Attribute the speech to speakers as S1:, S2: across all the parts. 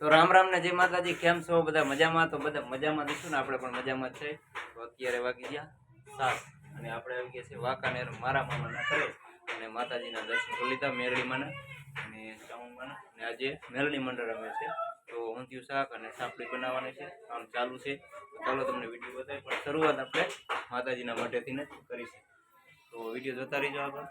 S1: તો રામ રામ ને જય માતાજી, કેમ છો? બધા મજામાં? તો બધા મજામાં દઈશું ને આપણે પણ મજામાં છે. તો અત્યારે વાગી ગયા સાત અને આપણે આવી ગયા છે વાંકાનેર મારા મામાના ઘરે. અને માતાજીના દર્શન કરી લીધા મેરડીમાંના અને ચામુંડમાંના અને આજે મેરડી મંડળ રમે છે. તો ઊંધિયું શાક અને સાપડી બનાવવાની છે. કામ ચાલુ છે. ચાલો તમને વીડિયો બતાવી, પણ શરૂઆત આપણે માતાજીના મઢેથી જ કરીશું. તો વીડિયો જોતા રહીજો આગળ.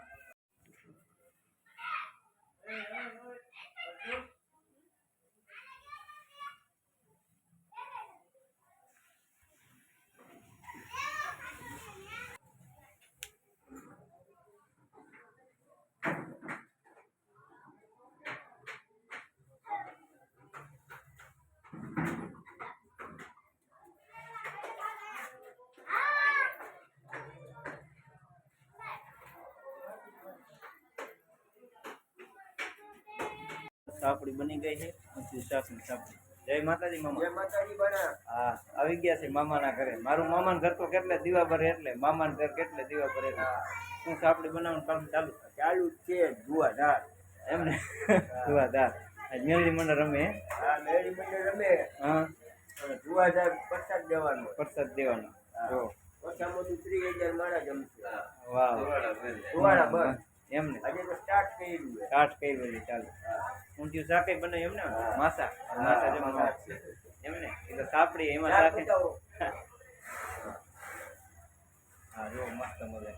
S1: સાપડી બની ગઈ છે. મચ્છી શાક સાપડી જય માતાજી મામા. હા આવી ગયા છે મામાના ઘરે. મારું મામાના ઘર તો કેટલે દીવા ભરે એટલે મામાના ઘર કેટલે દીવા ભરે શું સાપડી બનાવવાનું કામ ચાલુ
S2: ચાલુ છે જુआ ધાર
S1: એમ ને? દુવા આજ મેળી મને રમે. હા
S2: મેળી મને રમે.
S1: હા.
S2: અને ધાર પ્રસાદ દેવાનો
S1: પ્રસાદ દેવાનો. જો.
S2: ઓછામાં ઓછું ત્રીસ હજાર મારા જમશે.
S1: વાહ.
S2: સુવાળા બસ
S1: એમ ને
S2: આજે તો સ્ટાર્ટ કર્યું છે.
S1: કાઠ કઈ બધી ચાલુ. ઊંધિયું શાકે બને એમ ને માસા. માસા જમવા એમ ને એ તો સાપડી એમાં
S2: શાક.
S1: હા જો મસ્ત મજા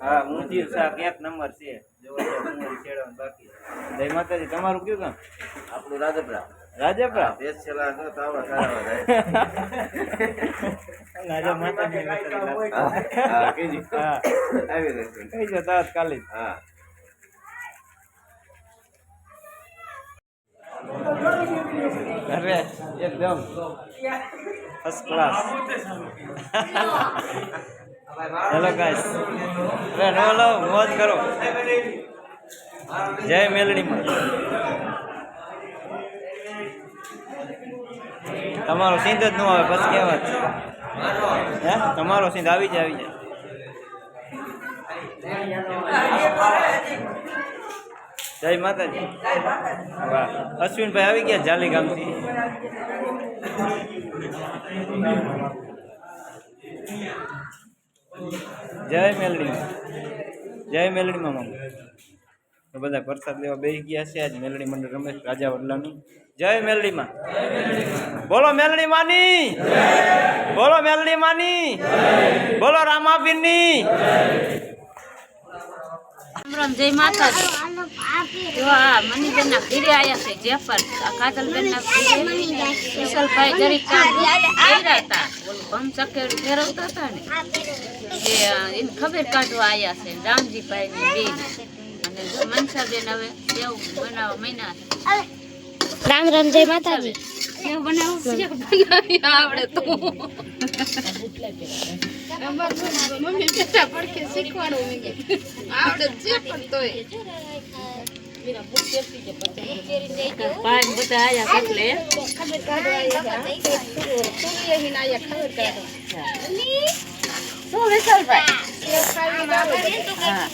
S1: હા ઊંધિયું શાક એક નંબર છે. જો જો બાકી જય માતાજી તમારું કયું કામ
S2: આપણું રાજપરા
S1: રાજપરા
S2: બેસેલા તો તાવા સારા
S1: રાજા માતાજી
S2: હા કીજી
S1: હા.
S2: આવી રહેશે
S1: કઈ છે તાત્કાલિક.
S2: હા.
S1: અરે એકદમ. ફર્સ્ટ ક્લાસ હેલો ગાઈસ અરે નો લો મોજ કરો. જય મેલડીમાં તમારો સિંધ જ ન આવે પછી કેવા છે હે? તમારો સિંધ આવી જાય આવી જાય. જય માતાજી. વાહ. અશ્વિનભાઈ આવી ગયા જાલી ગામથી જય મેલડી. જય મેલડી માં તો બધા પ્રસાદ લેવા બેસી ગયા છે. આજ મેલડી મંડળ રમેશ રાજા વડલાનું. જય મેલડીમાં. બોલો મેલડી માની બોલો મેલડી માની બોલો રામાપીરની
S3: રામ જય માતાજી. જો આ મનીબેન ઘીરે આયા છે, જેફર. આ કાજલબેન ના. ઘીરે એને ખબર કાઢવા આયા છે રામજીભાઈ ની બેન. જો મનસાબેન હવે સેવ બનાવવા મહિના
S4: રામ રામ જય માતાજી.
S3: સેવ બનાવવું બનાવી આવડે તો. મમ્મી બેટા પડખે શીખવાનું આવડે છે પણ તોય પાંચ બધા આયા એટલે
S4: ખબર કાઢવા
S3: શું વિશાલભાઈ
S4: હા.